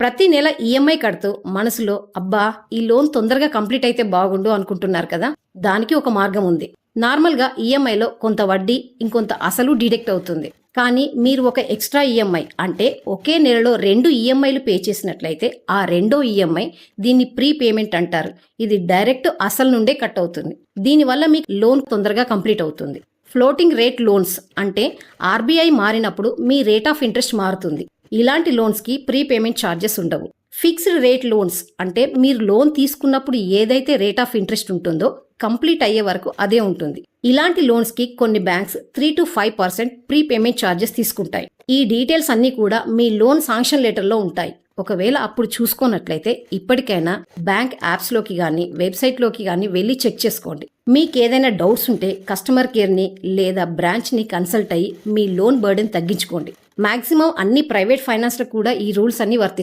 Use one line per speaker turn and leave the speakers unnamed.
ప్రతి నెల ఈఎంఐ కడుతూ మనసులో అబ్బా ఈ లోన్ తొందరగా కంప్లీట్ అయితే బాగుండు అనుకుంటున్నారు కదా? దానికి ఒక మార్గం ఉంది. నార్మల్గా ఈఎంఐలో కొంత వడ్డీ ఇంకొంత అసలు డిడక్ట్ అవుతుంది. కానీ మీరు ఒక ఎక్స్ట్రా ఈఎంఐ అంటే ఒకే నెలలో రెండు ఈఎంఐలు పే చేసినట్లయితే ఆ రెండో ఈఎంఐ దీన్ని ప్రీ పేమెంట్ అంటారు. ఇది డైరెక్ట్ అసలు నుండే కట్ అవుతుంది. దీనివల్ల మీకు లోన్ తొందరగా కంప్లీట్ అవుతుంది. ఫ్లోటింగ్ రేట్ లోన్స్ అంటే ఆర్బీఐ మారినప్పుడు మీ రేట్ ఆఫ్ ఇంట్రెస్ట్ మారుతుంది. ఇలాంటి లోన్స్కి ప్రీ పేమెంట్ ఛార్జెస్ ఉండవు. ఫిక్స్డ్ రేట్ లోన్స్ అంటే మీరు లోన్ తీసుకున్నప్పుడు ఏదైతే రేట్ ఆఫ్ ఇంట్రెస్ట్ ఉంటుందో కంప్లీట్ అయ్యే వరకు అదే ఉంటుంది. ఇలాంటి లోన్స్కి కొన్ని banks three to five percent prepayment charges తీసుకుంటాయి. ఈ డీటెయిల్స్ అన్నీ కూడా మీ లోన్ శాంక్షన్ లెటర్లో ఉంటాయి. ఒకవేళ అప్పుడు చూసుకున్నట్లయితే ఇప్పటికైనా బ్యాంక్ యాప్స్లోకి కానీ వెబ్సైట్లోకి కానీ వెళ్ళి చెక్ చేసుకోండి. మీకు ఏదైనా డౌట్స్ ఉంటే కస్టమర్ కేర్ని లేదా బ్రాంచ్ని కన్సల్ట్ అయ్యి మీ లోన్ బర్డెన్ తగ్గించుకోండి. మాక్సిమం అన్ని ప్రైవేట్ ఫైనాన్స్లకు కూడా ఈ రూల్స్ అన్ని వర్తి